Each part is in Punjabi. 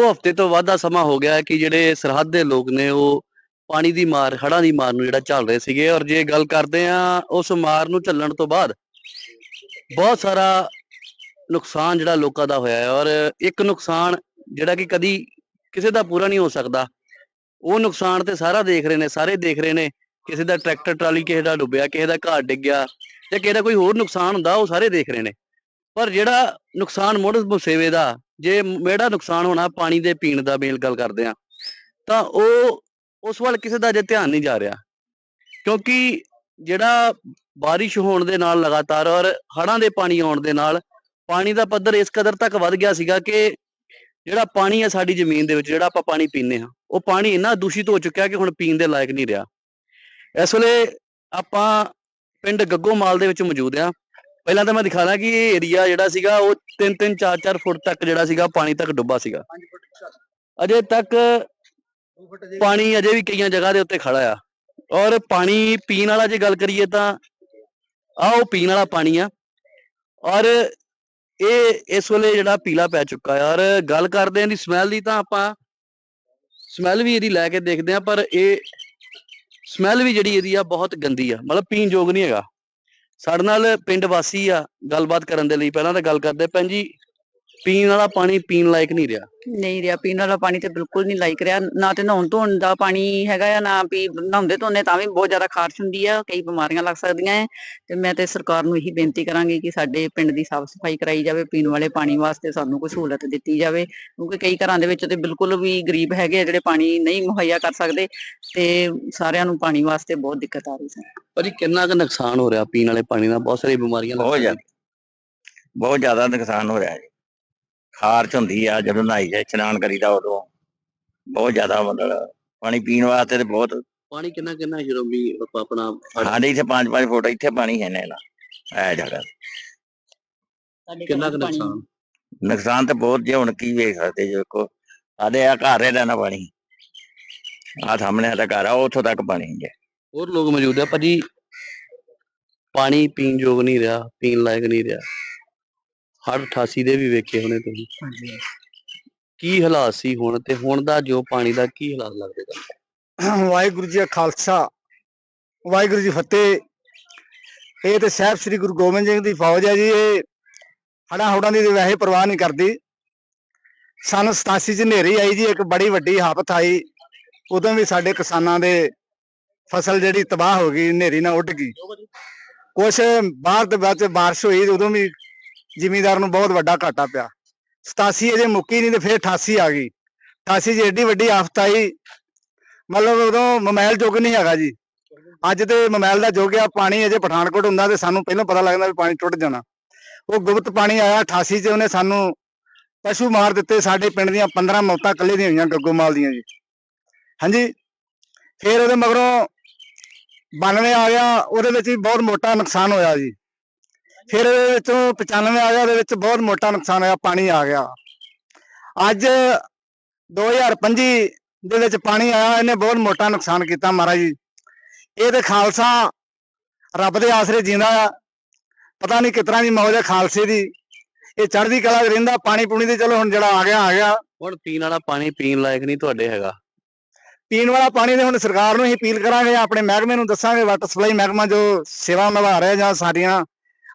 2 ਹਫ਼ਤੇ ਤੋਂ ਵੱਧ ਦਾ ਸਮਾਂ ਹੋ ਗਿਆ ਹੈ ਕਿ ਜਿਹੜੇ ਸਰਹੱਦ ਦੇ ਲੋਕ ਨੇ ਉਹ ਪਾਣੀ ਦੀ ਮਾਰ, ਹੜ੍ਹਾਂ ਦੀ ਮਾਰ ਨੂੰ ਜਿਹੜਾ ਝੱਲ ਰਹੇ ਸੀਗੇ ਔਰ ਜੇ ਗੱਲ ਕਰਦੇ ਆ ਉਸ ਮਾਰ ਨੂੰ ਝੱਲਣ ਤੋਂ ਬਾਅਦ ਬਹੁਤ ਸਾਰਾ ਨੁਕਸਾਨ ਜਿਹੜਾ ਲੋਕਾਂ ਦਾ ਹੋਇਆ ਹੈ ਔਰ ਇੱਕ ਨੁਕਸਾਨ ਜਿਹੜਾ ਕਿ ਕਦੀ ਕਿਸੇ ਦਾ ਪੂਰਾ ਨਹੀਂ ਹੋ ਸਕਦਾ। ਉਹ ਨੁਕਸਾਨ ਤੇ ਸਾਰਾ ਦੇਖ ਰਹੇ ਨੇ, ਸਾਰੇ ਦੇਖ ਰਹੇ ਨੇ, ਕਿਸੇ ਦਾ ਟਰੈਕਟਰ, ਟਰਾਲੀ ਕਿਸੇ ਦਾ ਡੁੱਬਿਆ, ਕਿਸੇ ਦਾ ਘਰ ਡਿੱਗ ਗਿਆ ਜਾਂ ਕਿਸੇ ਦਾ ਕੋਈ ਹੋਰ ਨੁਕਸਾਨ ਹੁੰਦਾ ਉਹ ਸਾਰੇ ਦੇਖ ਰਹੇ ਨੇ। ਪਰ ਜਿਹੜਾ ਨੁਕਸਾਨ ਮੁੜ ਮੁਸੇਵੇ ਦਾ ਜੇ ਮੇੜਾ ਨੁਕਸਾਨ ਹੋਣਾ ਪਾਣੀ ਦੇ ਪੀਣ ਦਾ ਮੇਲ ਗੱਲ ਕਰਦੇ ਆ ਤਾਂ ਉਹ ਉਸ ਵੱਲ ਕਿਸੇ ਦਾ ਜੇ ਧਿਆਨ ਨਹੀਂ ਜਾ ਰਿਹਾ। ਕਿਉਂਕਿ ਜਿਹੜਾ ਬਾਰਿਸ਼ ਹੋਣ ਦੇ ਨਾਲ ਲਗਾਤਾਰ ਔਰ ਹੜ੍ਹਾਂ ਦੇ ਪਾਣੀ ਆਉਣ ਦੇ ਨਾਲ ਪਾਣੀ ਦਾ ਪੱਧਰ ਇਸ ਕਦਰ ਤੱਕ ਵੱਧ ਗਿਆ ਸੀਗਾ ਕਿ ਜਿਹੜਾ ਪਾਣੀ ਹੈ ਸਾਡੀ ਜ਼ਮੀਨ ਦੇ ਵਿੱਚ, ਜਿਹੜਾ ਆਪਾਂ ਪਾਣੀ ਪੀਂਦੇ ਹਾਂ, ਉਹ ਪਾਣੀ ਇੰਨਾ ਦੂਸ਼ਿਤ ਹੋ ਚੁੱਕਿਆ ਕਿ ਹੁਣ ਪੀਣ ਦੇ ਲਾਇਕ ਨਹੀਂ ਰਿਹਾ। ਇਸ ਵੇਲੇ ਆਪਾਂ ਪਿੰਡ ਗੱਗੋਮਾਲ ਦੇ ਵਿੱਚ ਮੌਜੂਦ ਆ ਪਹਿਲਾਂ ਤਾਂ ਮੈਂ ਦਿਖਾਣਾ ਕਿ ਇਹ ਏਰੀਆ ਜਿਹੜਾ ਸੀਗਾ ਉਹ 3-3 4-4 ਫੁੱਟ ਤੱਕ ਜਿਹੜਾ ਸੀਗਾ ਪਾਣੀ ਤੱਕ ਡੁੱਬਾ ਸੀਗਾ। ਅਜੇ ਤੱਕ ਪਾਣੀ ਅਜੇ ਵੀ ਕਈਆਂ ਜਗ੍ਹਾ ਦੇ ਉੱਤੇ ਖੜਾ ਆ। ਔਰ ਪਾਣੀ ਪੀਣ ਵਾਲਾ ਜੇ ਗੱਲ ਕਰੀਏ ਤਾਂ ਆ ਉਹ ਪੀਣ ਵਾਲਾ ਪਾਣੀ ਆ। ਔਰ ਇਹ ਇਸ ਵੇਲੇ ਜਿਹੜਾ ਪੀਲਾ ਪੈ ਚੁੱਕਾ ਹੈ ਔਰ ਗੱਲ ਕਰਦੇ ਆਂ ਦੀ ਸਮੈਲ ਦੀ ਤਾਂ ਆਪਾਂ ਸਮੈਲ ਵੀ ਇਹਦੀ ਲੈ ਕੇ ਦੇਖਦੇ ਆ ਪਰ ਇਹ ਸਮੈਲ ਵੀ ਜਿਹੜੀ ਇਹਦੀ ਆ ਬਹੁਤ ਗੰਦੀ ਆ। ਮਤਲਬ ਪੀਣ ਯੋਗ ਨਹੀਂ ਹੈਗਾ। ਸਾਡੇ ਨਾਲ ਪਿੰਡ ਵਾਸੀ ਆ, ਗੱਲਬਾਤ ਕਰਨ ਦੇ ਲਈ ਪਹਿਲਾਂ ਤਾਂ ਗੱਲ ਕਰਦੇ ਭੈਣ ਜੀ ਪੀਣ ਵਾਲਾ ਪਾਣੀ ਪੀਣ ਲਾਇਕ ਨਹੀਂ ਰਿਹਾ। ਨਹੀਂ ਰਿਹਾ ਪੀਣ ਵਾਲਾ ਪਾਣੀ ਤੇ ਬਿਲਕੁਲ ਨਹੀਂ ਲਾਇਕ ਰਿਹਾ। ਨਾ ਤੇ ਨਹਾਉਣ ਧੋਣ ਦਾ ਪਾਣੀ ਹੈਗਾ ਆ ਨਾ ਵੀ ਨਹਾਉਂਦੇ ਧੋਂਦੇ ਤਾਂ ਵੀ ਬਹੁਤ ਜ਼ਿਆਦਾ ਖਾਰਸ਼ ਹੁੰਦੀ ਆ ਕਈ ਬਿਮਾਰੀਆਂ ਲੱਗ ਸਕਦੀਆਂ ਹੈ ਤੇ ਮੈਂ ਤੇ ਸਰਕਾਰ ਨੂੰ ਇਹੀ ਬੇਨਤੀ ਕਰਾਂਗੀ ਕਿ ਸਾਡੇ ਪਿੰਡ ਦੀ ਸਾਫ਼ ਸਫ਼ਾਈ ਕਰਾਈ ਜਾਵੇ ਪੀਣ ਵਾਲੇ ਪਾਣੀ ਵਾਸਤੇ ਸਾਨੂੰ ਕੋਈ ਸਹੂਲਤ ਦਿੱਤੀ ਜਾਵੇ। ਕਿਉਂਕਿ ਕਈ ਘਰਾਂ ਦੇ ਵਿੱਚ ਤੇ ਬਿਲਕੁਲ ਵੀ ਗਰੀਬ ਹੈਗੇ ਆ ਜਿਹੜੇ ਪਾਣੀ ਨਹੀਂ ਮੁਹੱਈਆ ਕਰ ਸਕਦੇ ਤੇ ਸਾਰਿਆਂ ਨੂੰ ਪਾਣੀ ਵਾਸਤੇ ਬਹੁਤ ਦਿੱਕਤ ਆ ਰਹੀ ਹੈ ਪਰ ਇਹ ਕਿੰਨਾ ਕੁ ਨੁਕਸਾਨ ਹੋ ਰਿਹਾ ਪੀਣ ਵਾਲੇ ਪਾਣੀ ਨਾਲ? ਬਹੁਤ ਸਾਰੀ ਬਿਮਾਰੀਆਂ ਲੱਗ ਬਹੁਤ। ਜ਼ਿਆਦਾ। ਬਹੁਤ ਜ਼ਿਆਦਾ ਨੁਕਸਾਨ ਹੋ ਰਿਹਾ ਜੀ। ਖਾਰਚ ਹੁੰਦੀ ਆ ਜਦੋਂ ਨਹਾਈ ਜਾਏ ਇਸ਼ਨਾਨ ਕਰੀਦਾ ਉਦੋਂ। ਬਹੁਤ ਜ਼ਿਆਦਾ ਮਤਲਬ ਪਾਣੀ ਪੀਣ ਵਾਸਤੇ ਤੇ ਬਹੁਤ ਪਾਣੀ ਕਿੰਨਾ ਕਿੰਨਾ ਜਦੋਂ ਵੀ ਆਪਾਂ ਆਪਣਾ ਸਾਡੇ ਇੱਥੇ 5-5 ਫੁੱਟ ਇੱਥੇ ਪਾਣੀ ਹੈ ਨੇ ਨਾ ਇਹ ਜਗ੍ਹਾ ਕਿੰਨਾ ਕੁ ਨੁਕਸਾਨ? ਨੁਕਸਾਨ ਤੇ ਬਹੁਤ ਜੇ ਹੁਣ ਕੀ ਵੇਖ ਸਕਦੇ ਜੋ ਕੋ ਸਾਡੇ ਆ ਘਰ ਇਹਦਾ ਨਾ ਪਾਣੀ। ਆ ਸਾਹਮਣੇ ਦਾ ਘਰ ਆ ਉੱਥੋਂ ਤੱਕ ਪਾਣੀ ਜੇ ਹੋਰ ਲੋਕ ਮੌਜੂਦ ਆ ਭਾਜੀ ਪਾਣੀ ਪੀਣ ਯੋਗ ਨਹੀਂ ਰਿਹਾ ਪੀਣ ਲਾਇਕ ਨਹੀਂ ਰਿਹਾ। ਹੜ 88 ਦੇ ਵੀ ਵੇਖੇ ਹੋਣੇ ਤੁਸੀਂ। ਕੀ ਹਾਲਾਤ ਸੀ ਹੁਣ ਤੇ ਹੁਣ ਦਾ ਜੋ ਪਾਣੀ ਦਾ ਕੀ ਹਾਲਾਤ ਲੱਗਦੇ ਤੁਹਾਨੂੰ? ਵਾਹਿਗੁਰੂ ਜੀ ਕਾ ਖਾਲਸਾ, ਵਾਹਿਗੁਰੂ ਜੀ ਫਤਿਹ। ਇਹ ਤੇ ਸਾਹਿਬ ਸ੍ਰੀ ਗੁਰੂ ਗੋਬਿੰਦ ਸਿੰਘ ਦੀ ਫੌਜ ਹੈ ਜੀ, ਇਹ ਹੜਾ ਹੁੜਾਂ ਦੀ ਵੈਸੇ ਪਰਵਾਹ ਨਹੀਂ ਕਰਦੀ। ਸਨ 87 ਚ ਹਨੇਰੀ ਆਈ ਜੀ, ਇੱਕ ਬੜੀ ਵੱਡੀ ਹਾਪਤ ਆਈ। ਉਦੋਂ ਵੀ ਸਾਡੇ ਕਿਸਾਨਾਂ ਦੇ ਫਸਲ ਜਿਹੜੀ ਤਬਾਹ ਹੋ ਗਈ, ਹਨੇਰੀ ਨਾਲ ਉੱਡ ਗਈ। ਕੁਛ ਬਾਹਰ ਦੇ ਵਿੱਚ ਬਾਰਿਸ਼ ਹੋਈ ਉਦੋਂ ਵੀ ਜ਼ਿਮੀਦਾਰ ਨੂੰ ਬਹੁਤ ਵੱਡਾ ਘਾਟਾ ਪਿਆ। 87 ਅਜੇ ਮੁੱਕੀ ਨਹੀਂ ਤੇ ਫਿਰ 88 ਆ ਗਈ। 88 ਚ ਏਡੀ ਵੱਡੀ ਆਫਤ ਆਈ। ਮਤਲਬ ਉਦੋਂ ਮੋਬਾਈਲ ਯੁੱਗ ਨਹੀਂ ਹੈਗਾ ਜੀ। ਅੱਜ ਤੇ ਮੋਬਾਈਲ ਦਾ ਯੁੱਗ ਆ, ਪਾਣੀ ਅਜੇ ਪਠਾਨਕੋਟ ਹੁੰਦਾ ਤੇ ਸਾਨੂੰ ਪਹਿਲਾਂ ਪਤਾ ਲੱਗਦਾ ਵੀ ਪਾਣੀ ਟੁੱਟ ਜਾਣਾ। ਉਹ ਗੁਪਤ ਪਾਣੀ ਆਇਆ 88 ਚ, ਉਹਨੇ ਸਾਨੂੰ ਪਸ਼ੂ ਮਾਰ ਦਿੱਤੇ ਸਾਡੇ ਪਿੰਡ ਦੀਆਂ 15 ਮੌਤਾਂ ਇਕੱਲੇ ਦੀਆਂ ਹੋਈਆਂ ਗੱਗੋਮਾਲ ਦੀਆਂ ਜੀ। ਹਾਂਜੀ। ਫਿਰ ਉਹਦੇ ਮਗਰੋਂ 92 ਆ ਗਿਆ, ਉਹਦੇ ਵਿੱਚ ਵੀ ਬਹੁਤ ਮੋਟਾ ਨੁਕਸਾਨ ਹੋਇਆ ਜੀ। ਫਿਰ ਇਹਦੇ ਵਿੱਚੋਂ 95 ਆ ਗਿਆ ਉਹਦੇ ਵਿੱਚ ਬਹੁਤ ਮੋਟਾ ਨੁਕਸਾਨ ਹੋਇਆ ਪਾਣੀ ਆ ਗਿਆ। ਅੱਜ 2025 ਦੇ ਵਿੱਚ ਪਾਣੀ ਆਇਆ ਇਹਨੇ ਬਹੁਤ ਮੋਟਾ ਨੁਕਸਾਨ ਕੀਤਾ ਮਹਾਰਾਜ ਜੀ। ਇਹ ਤੇ ਖਾਲਸਾ ਰੱਬ ਦੇ ਆਸਰੇ ਜਿੰਦਾ ਆ। ਪਤਾ ਨਹੀਂ ਕਿਤਨਾ ਦੀ ਮੌਜ ਹੈ ਖਾਲਸੇ ਦੀ। ਇਹ ਚੜ੍ਹਦੀ ਕਲਾ ਰਹਿੰਦਾ ਪਾਣੀ ਪੂਣੀ ਤੇ ਚਲੋ ਹੁਣ ਜਿਹੜਾ ਆ ਗਿਆ ਆ ਗਿਆ। ਹੁਣ ਪੀਣ ਵਾਲਾ ਪਾਣੀ ਪੀਣ ਲਾਇਕ ਨਹੀਂ ਤੁਹਾਡੇ ਹੈਗਾ। ਪੀਣ ਵਾਲਾ ਪਾਣੀ ਦੇ ਹੁਣ ਸਰਕਾਰ ਨੂੰ ਹੀ ਅਪੀਲ ਕਰਾਂਗੇ ਆਪਣੇ ਮਹਿਕਮੇ ਨੂੰ ਦੱਸਾਂਗੇ ਵਾਟਰ ਸਪਲਾਈ ਮਹਿਕਮਾ ਜੋ ਸੇਵਾ ਨਿਭਾ ਰਿਹਾ ਜਾਂ ਸਾਡੀਆਂ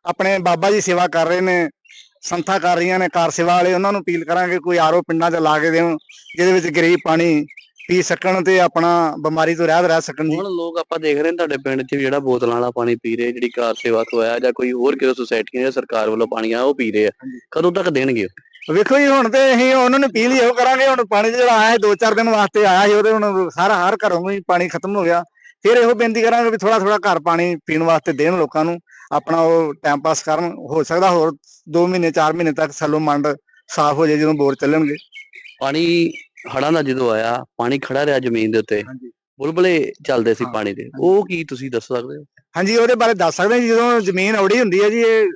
ਆਪਣੇ ਬਾਬਾ ਜੀ ਸੇਵਾ ਕਰ ਰਹੇ ਨੇ ਸੰਥਾ ਕਰ ਰਹੀਆਂ ਨੇ ਕਾਰ ਸੇਵਾ ਵਾਲੇ ਉਹਨਾਂ ਨੂੰ ਅਪੀਲ ਕਰਾਂਗੇ ਕੋਈ ਆਰੋ ਪਿੰਡਾਂ 'ਚ ਲਾ ਕੇ ਦੇਣ ਜਿਹਦੇ ਵਿੱਚ ਗਰੀਬ ਪਾਣੀ ਪੀ ਸਕਣ ਤੇ ਆਪਣਾ ਬਿਮਾਰੀ ਤੋਂ ਰਹਿਤ ਰਹਿ ਸਕਣ ਜੀ। ਹੁਣ ਲੋਕ ਆਪਾਂ ਦੇਖ ਰਹੇ ਨੇ ਤੁਹਾਡੇ ਪਿੰਡ 'ਚ ਜਿਹੜਾ ਬੋਤਲਾਂ ਵਾਲਾ ਪਾਣੀ ਪੀ ਰਹੇ ਜਿਹੜੀ ਕਾਰ ਸੇਵਾ ਤੋਂ ਆਇਆ ਜਾਂ ਕੋਈ ਹੋਰ ਕਿਸੇ ਸੁਸਾਇਟੀਆਂ ਜਾਂ ਸਰਕਾਰ ਵੱਲੋਂ ਪਾਣੀ ਆ ਉਹ ਪੀ ਰਹੇ ਆ। ਕਦੋਂ ਤੱਕ ਦੇਣਗੇ? ਵੇਖੋ ਜੀ ਹੁਣ ਤੇ ਅਸੀਂ ਉਹਨਾਂ ਨੂੰ ਅਪੀਲ ਹੀ ਇਹੋ ਕਰਾਂਗੇ ਹੁਣ ਪਾਣੀ ਜਿਹੜਾ ਆਇਆ ਸੀ ਦੋ ਚਾਰ ਦਿਨ ਵਾਸਤੇ ਆਇਆ ਸੀ ਉਹਦੇ ਹੁਣ ਸਾਰਾ ਹਰ ਘਰੋਂ ਹੀ ਪਾਣੀ ਖਤਮ ਹੋ ਗਿਆ। ਫਿਰ ਇਹੋ ਬੇਨਤੀ ਕਰਾਂਗੇ ਵੀ ਥੋੜਾ ਥੋੜਾ ਘਰ ਪਾਣੀ ਪੀਣ ਵਾਸਤੇ ਦੇਣ ਲੋਕਾਂ ਨੂੰ। ਆਪਣਾ ਉਹ ਟਾਈਮ ਪਾਸ ਕਰਨ ਹੋ ਸਕਦਾ ਹੋਰ 2 ਮਹੀਨੇ 4 ਮਹੀਨੇ ਤੱਕ ਸੱਲੋ ਮੰਡ ਸਾਫ਼ ਹੋ ਜਾਏ ਜਦੋਂ ਬੋਰ ਚੱਲਣਗੇ। ਪਾਣੀ ਹੜਾਂ ਦਾ ਜਦੋਂ ਆਇਆ ਪਾਣੀ ਖੜਾ ਰਿਹਾ ਜ਼ਮੀਨ ਦੇ ਉੱਤੇ ਬੁਲਬੁਲੇ ਚੱਲਦੇ ਸੀ ਪਾਣੀ ਦੇ। ਉਹ ਕੀ ਤੁਸੀਂ ਦੱਸ ਸਕਦੇ ਹੋ? ਹਾਂਜੀ ਉਹਦੇ ਬਾਰੇ ਦੱਸ ਸਕਦੇ ਜੀ, ਜਦੋਂ ਜ਼ਮੀਨ ਔੜੀ ਹੁੰਦੀ ਹੈ ਜੀ ਇਹ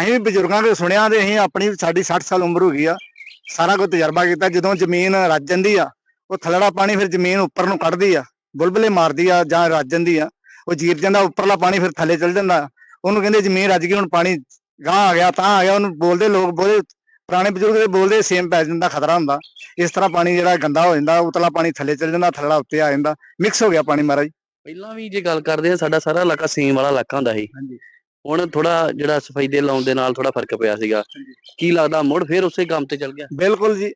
ਅਸੀਂ ਵੀ ਬਜ਼ੁਰਗਾਂ ਕੋਲ ਸੁਣਿਆ ਤੇ ਅਸੀਂ ਆਪਣੀ ਸਾਡੀ 60 ਸਾਲ ਉਮਰ ਹੋ ਗਈ ਆ। ਸਾਰਾ ਕੁਝ ਤਜਰਬਾ ਕੀਤਾ ਜਦੋਂ ਜ਼ਮੀਨ ਰੱਜ ਜਾਂਦੀ ਆ ਉਹ ਥਲੜਾ ਪਾਣੀ ਫਿਰ ਜ਼ਮੀਨ ਉੱਪਰ ਨੂੰ ਕੱਢਦੀ ਆ ਬੁਲਬੁਲੇ ਮਾਰਦੀ ਆ ਜਾਂ ਰੱਜ ਜਾਂਦੀ ਆ ਉਹ ਜੀਰ ਜਾਂਦਾ ਉੱਪਰਲਾ ਪਾਣੀ ਫਿਰ ਥੱਲੇ ਚਲ ਜਾਂਦਾ। ਉਹਨੂੰ ਕਹਿੰਦੇ ਜ਼ਮੀਨ ਰੱਜ ਗਈ ਹੁਣ ਪਾਣੀ ਗਾਂ ਆ ਗਿਆ ਤਾਂ ਆ ਗਿਆ ਉਹਨੂੰ ਬੋਲਦੇ ਲੋਕ ਬੋਲੇ ਪੁਰਾਣੇ ਬਜ਼ੁਰਗ ਦੇ ਬੋਲਦੇ ਸੇਮ ਪੈ ਜਾਂਦਾ ਖਤਰਾ ਹੁੰਦਾ। ਇਸ ਤਰ੍ਹਾਂ ਪਾਣੀ ਜਿਹੜਾ ਗੰਦਾ ਹੋ ਜਾਂਦਾ ਉਤਲਾ ਪਾਣੀ ਥੱਲੇ ਚਲ ਜਾਂਦਾ ਥੱਲਾ ਉੱਤੇ ਆ ਜਾਂਦਾ ਮਿਕਸ ਹੋ ਗਿਆ ਪਾਣੀ ਮਹਾਰਾਜ। ਪਹਿਲਾਂ ਵੀ ਜੇ ਗੱਲ ਕਰਦੇ ਆ ਸਾਡਾ ਸਾਰਾ ਇਲਾਕਾ ਸੇਮ ਵਾਲਾ ਇਲਾਕਾ ਹੁੰਦਾ ਸੀ। ਹਾਂਜੀ। ਹੁਣ ਥੋੜਾ ਜਿਹੜਾ ਸਫ਼ਾਈ ਦੇ ਲਾਉਣ ਦੇ ਨਾਲ ਥੋੜਾ ਫ਼ਰਕ ਪਿਆ ਸੀਗਾ। ਕੀ ਲੱਗਦਾ ਮੁੜ ਫੇਰ ਉਸੇ ਕੰਮ ਤੇ ਚੱਲ ਗਿਆ? ਬਿਲਕੁਲ ਜੀ।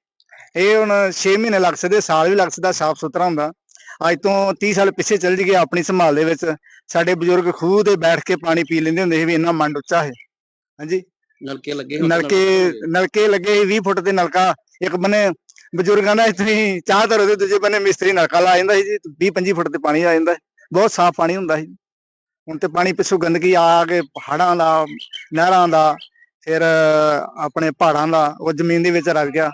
ਇਹ ਹੁਣ 6 ਮਹੀਨੇ ਲੱਗ ਸਕਦੇ ਸਾਲ ਵੀ ਲੱਗ ਸਕਦਾ ਸਾਫ਼ ਸੁਥਰਾ ਹੁੰਦਾ। ਅੱਜ ਤੋਂ 30 ਸਾਲ ਪਿੱਛੇ ਚੱਲ ਜੀਏ ਆਪਣੀ ਸੰਭਾਲ ਦੇ ਵਿੱਚ ਸਾਡੇ ਬਜ਼ੁਰਗ ਖੂਹ ਤੇ ਬੈਠ ਕੇ ਪਾਣੀ ਪੀ ਲੈਂਦੇ ਹੁੰਦੇ ਸੀ ਵੀ ਇੰਨਾ ਮੰਡ ਉੱਚਾ ਹੈ। ਹਾਂਜੀ? ਨਲਕੇ ਲੱਗੇ ਨਲਕੇ ਨਲਕੇ। ਲੱਗੇ ਸੀ 20 ਫੁੱਟ ਦੇ ਨਲਕਾ ਇੱਕ ਬੰਨੇ ਬਜ਼ੁਰਗਾਂ ਦਾ ਇਤਨੀ ਚਾਹ ਧਰੋ ਤੇ ਦੂਜੇ ਬੰਨੇ ਮਿਸਤਰੀ ਨਲਕਾ ਲਾ ਜਾਂਦਾ ਸੀ ਜੀ 20 25 ਫੁੱਟ ਤੇ ਪਾਣੀ ਆ ਜਾਂਦਾ। ਬਹੁਤ ਸਾਫ਼ ਪਾਣੀ ਹੁੰਦਾ ਸੀ। ਹੁਣ ਤੇ ਪਾਣੀ ਪਿੱਛੋਂ ਗੰਦਗੀ ਆ ਕੇ ਹੜਾਂ ਦਾ ਨਹਿਰਾਂ ਦਾ ਫਿਰ ਆਪਣੇ ਪਹਾੜਾਂ ਦਾ ਉਹ ਜ਼ਮੀਨ ਦੇ ਵਿੱਚ ਰਲ ਗਿਆ।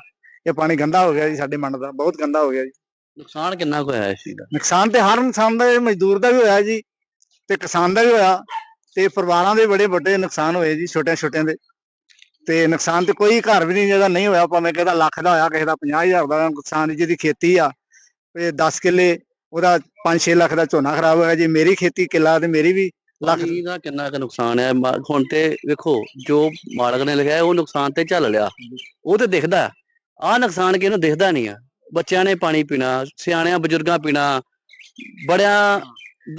ਇਹ ਪਾਣੀ ਗੰਦਾ ਹੋ ਗਿਆ ਜੀ ਸਾਡੇ ਮੰਡ ਦਾ ਬਹੁਤ ਗੰਦਾ ਹੋ ਗਿਆ ਜੀ। ਨੁਕਸਾਨ ਕਿੰਨਾ ਕੁ ਹੋਇਆ ਇਸ ਚੀਜ਼ ਦਾ? ਨੁਕਸਾਨ ਤੇ ਹਰ ਇਨਸਾਨ ਦਾ ਮਜ਼ਦੂਰ ਦਾ ਵੀ ਹੋਇਆ ਜੀ ਤੇ ਕਿਸਾਨ ਦਾ ਵੀ ਹੋਇਆ ਤੇ ਪਰਿਵਾਰਾਂ ਦੇ ਬੜੇ ਵੱਡੇ ਨੁਕਸਾਨ ਹੋਏ ਜੀ ਛੋਟੇ ਛੋਟਿਆਂ ਦੇ ਤੇ ਨੁਕਸਾਨ ਤੇ ਕੋਈ ਘਰ ਵੀ ਨਹੀਂ ਜਿਹਦਾ ਨਹੀਂ ਹੋਇਆ ਭਾਵੇਂ ਕਿਸੇ ਦਾ ਲੱਖ ਦਾ ਹੋਇਆ ਕਿਸੇ ਦਾ 50000 ਦਾ ਨੁਕਸਾਨ ਜਿਹਦੀ ਖੇਤੀ ਆ ਤੇ 10 ਕਿੱਲੇ ਉਹਦਾ 5-6 ਲੱਖ ਦਾ ਝੋਨਾ ਖਰਾਬ ਹੋਇਆ ਜੀ ਮੇਰੀ ਖੇਤੀ ਕਿੱਲਾ ਤੇ ਮੇਰੀ ਵੀ ਲੱਖ ਦਾ ਕਿੰਨਾ ਕੁ ਨੁਕਸਾਨ ਹੈ? ਹੁਣ ਤੇ ਵੇਖੋ ਜੋ ਮਾਲਕ ਨੇ ਲਿਖਿਆ ਉਹ ਨੁਕਸਾਨ ਤੇ ਝੱਲ ਲਿਆ। ਉਹ ਤੇ ਦਿਖਦਾ। ਆ ਨੁਕਸਾਨ ਕਿਹਨੂੰ ਦਿਖਦਾ ਨਹੀਂ ਆ? ਬੱਚਿਆਂ ਨੇ ਪਾਣੀ ਪੀਣਾ ਸਿਆਣਿਆਂ ਬਜ਼ੁਰਗਾਂ ਪੀਣਾ ਬੜਿਆਂ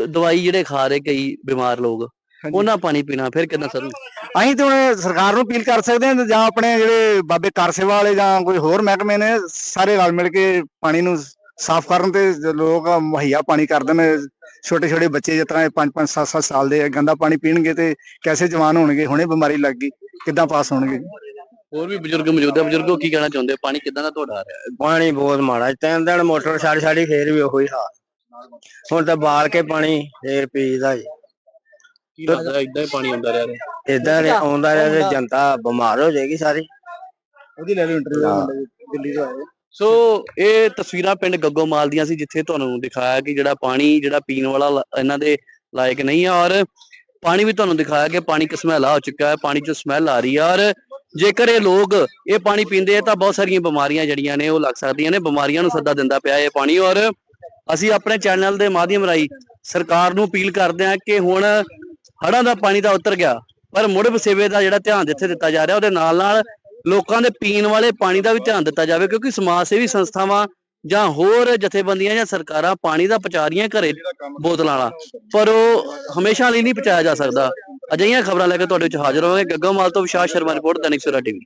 ਦਵਾਈ ਜਿਹੜੇ ਖਾ ਰਹੇ ਕਈ ਬਿਮਾਰ ਲੋਕ। ਉਹਨਾਂ ਪਾਣੀ ਪੀਣਾ ਫਿਰ ਕਿੰਨਾ ਸਰੂ ਅਸੀਂ ਤੇ ਹੁਣ ਸਰਕਾਰ ਨੂੰ ਅਪੀਲ ਕਰ ਸਕਦੇ ਹਾਂ ਜਾਂ ਆਪਣੇ ਜਿਹੜੇ ਬਾਬੇ ਕਾਰ ਸੇਵਾ ਵਾਲੇ ਜਾਂ ਕੋਈ ਹੋਰ ਮਹਿਕਮੇ ਨੇ ਸਾਰੇ ਰਲ ਮਿਲ ਕੇ ਪਾਣੀ ਨੂੰ ਸਾਫ਼ ਕਰਨ ਤੇ ਲੋਕ ਮੁਹੱਈਆ ਪਾਣੀ ਕਰ ਦੇਣ ਛੋਟੇ ਛੋਟੇ ਬੱਚੇ ਜਿਸ ਤਰ੍ਹਾਂ 5 5 7 7 ਸਾਲ ਦੇ ਗੰਦਾ ਪਾਣੀ ਪੀਣਗੇ ਤੇ ਕੈਸੇ ਜਵਾਨ ਹੋਣਗੇ ਹੁਣੇ ਬਿਮਾਰੀ ਲੱਗ ਗਈ ਕਿੱਦਾਂ ਪਾਸ ਹੋਣਗੇ ਹੋਰ ਵੀ ਬਜ਼ੁਰਗ ਮੌਜੂਦ ਹੈ ਬਜ਼ੁਰਗੋ ਕੀ ਕਹਿਣਾ ਚਾਹੁੰਦੇ ਹੋ? ਪਾਣੀ ਕਿੱਦਾਂ ਦਾ ਤੁਹਾਡਾ ਆ ਰਿਹਾ ਹੈ? ਪਾਣੀ ਬਹੁਤ ਮਾੜਾ ਤਿੰਨ ਦਿਨ ਮੋਟਰ ਛੱਡ ਛੱਡੀ ਫੇਰ ਵੀ ਉਹੀ ਹਾਲ। ਹੁਣ ਤਾਂ ਬਾਲ ਕੇ ਪਾਣੀ ਫੇਰ ਪੀਦਾ ਜੀ ਕੀ ਲੱਗਦਾ ਇਦਾਂ ਹੀ ਪਾਣੀ ਆਉਂਦਾ ਰਿਹਾ ਹੈ ਇਦਾਂ ਆਉਂਦਾ ਰਿਹਾ ਤੇ ਜਨਤਾ ਬਿਮਾਰ ਹੋ ਜਾਏਗੀ ਸਾਰੀ। ਉਹਦੀ ਲੈ ਲਓ। ਇੰਟਰਵਿਊ ਦਿੱਲੀ ਤੋਂ ਆਏ। ਸੋ ਇਹ ਤਸਵੀਰਾਂ ਪਿੰਡ ਗੱਗੋਮਾਲ ਦੀਆਂ ਸੀ ਜਿੱਥੇ ਤੁਹਾਨੂੰ ਦਿਖਾਇਆ ਕਿ ਜਿਹੜਾ ਪਾਣੀ ਜਿਹੜਾ ਪੀਣ ਵਾਲਾ ਲ- ਇਹਨਾਂ ਦੇ ਲਾਇਕ ਨਹੀਂ ਹੈ ਔਰ ਪਾਣੀ ਵੀ ਤੁਹਾਨੂੰ ਦਿਖਾਇਆ ਕਿ ਪਾਣੀ ਕਿਸਮੈਲਾ ਹੋ ਚੁੱਕਾ ਹੈ ਪਾਣੀ 'ਚੋਂ ਸਮੈਲ ਆ ਰਹੀ ਹੈ ਔਰ ਜੇਕਰ ਇਹ ਲੋਕ ਇਹ ਪਾਣੀ ਪੀਂਦੇ ਆ ਤਾਂ ਬਹੁਤ ਸਾਰੀਆਂ ਬਿਮਾਰੀਆਂ ਜਿਹੜੀਆਂ ਨੇ ਉਹ ਲੱਗ ਸਕਦੀਆਂ ਨੇ, ਬਿਮਾਰੀਆਂ ਨੂੰ ਸੱਦਾ ਦਿੰਦਾ ਪਿਆ ਇਹ ਪਾਣੀ ਔਰ ਅਸੀਂ ਆਪਣੇ ਚੈਨਲ ਦੇ ਮਾਧਿਅਮ ਰਾਹੀਂ ਸਰਕਾਰ ਨੂੰ ਅਪੀਲ ਕਰਦੇ ਹਾਂ ਕਿ ਹੁਣ ਹੜ੍ਹਾਂ ਦਾ ਪਾਣੀ ਤਾਂ ਉਤਰ ਗਿਆ, ਪਰ ਮੁੜ ਵਸੇਵੇ ਦਾ ਜਿਹੜਾ ਧਿਆਨ ਜਿੱਥੇ ਦਿੱਤਾ ਜਾ ਰਿਹਾ ਉਹਦੇ ਨਾਲ ਨਾਲ ਲੋਕਾਂ ਦੇ ਪੀਣ ਵਾਲੇ ਪਾਣੀ ਦਾ ਵੀ ਧਿਆਨ ਦਿੱਤਾ ਜਾਵੇ ਕਿਉਂਕਿ ਸਮਾਜ ਸੇਵੀ ਸੰਸਥਾਵਾਂ ਜਾਂ ਹੋਰ ਜਥੇਬੰਦੀਆਂ ਜਾਂ ਸਰਕਾਰਾਂ ਪਾਣੀ ਦਾ ਪਹੁੰਚਾ ਰਹੀਆਂ ਘਰੇ ਬੋਤਲਾਂ ਵਾਲਾ ਪਰ ਉਹ ਹਮੇਸ਼ਾ ਲਈ ਨਹੀਂ ਪਹੁੰਚਾਇਆ ਜਾ ਸਕਦਾ। ਅਜਿਹੀਆਂ ਖਬਰਾਂ ਲੈ ਕੇ ਤੁਹਾਡੇ ਵਿੱਚ ਹਾਜ਼ਰ ਹੋਵਾਂਗੇ। ਗੱਗੋਮਾਲ ਤੋਂ ਵਿਸ਼ਾਲ ਸ਼ਰਮਾ ਰਿਪੋਰਟ ਦੈਨਿਕ ਸਵੇਰਾ ਟੀਵੀ।